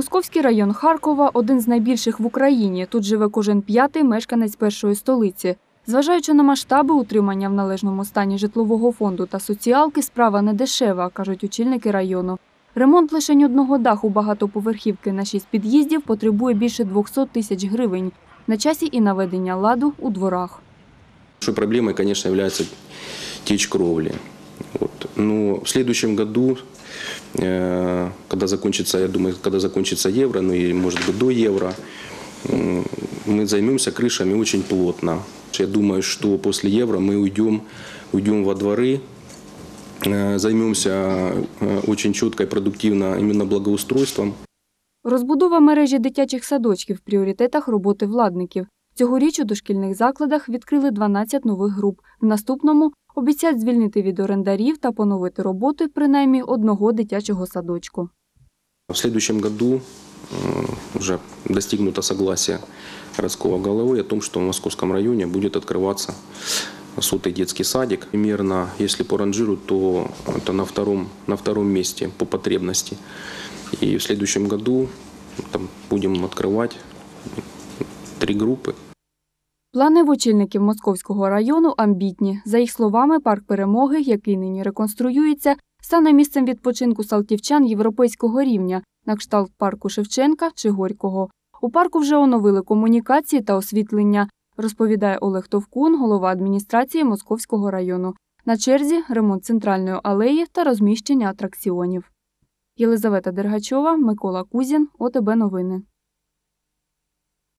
Московський район Харкова один з найбільших в Україні. Тут живе кожен п'ятий мешканець першої столиці. Зважаючи на масштаби утримання в належному стані житлового фонду та соціалки, справа не дешева, кажуть очільники району. Ремонт лише одного даху багатоповерхівки на шість під'їздів потребує більше 200 тисяч гривень. На часі і наведення ладу у дворах. Проблемой, конечно, является течь кровли. Вот. Но в следующем году, когда закончится, я думаю, когда закончится евро, ну и может быть до евро, м, мы займемся крышами очень плотно. Я думаю, что после евро мы уйдем, уйдем во дворы, э, займемся э, очень четко и продуктивно именно благоустройством. Розбудова мережі дитячих садочків в пріоритетах роботи владників. Цьогоріч у дошкільних закладах відкрили 12 нових груп. В наступному обіцяють звільнити від орендарів та поновити роботу принаймні одного дитячого садочку. В следующем году э, уже достигнуто согласие городского головы о том, что в Московском районе будет открываться сотый детский садик. Примерно, если по ранжиру, то это на втором, на втором месте по потребности. И в следующем году там, будем открывать три группы. Плани в очільників Московського району амбітні. За їх словами, парк перемоги, який нині реконструюється, стане місцем відпочинку салтівчан європейського рівня, на кшталт парку Шевченка чи Горького. У парку вже оновили комунікації та освітлення, розповідає Олег Товкун, голова адміністрації Московського району. На черзі ремонт центральної алеї та розміщення атракціонів. Єлизавета Дергачова, Микола Кузін, ОТБ Новини.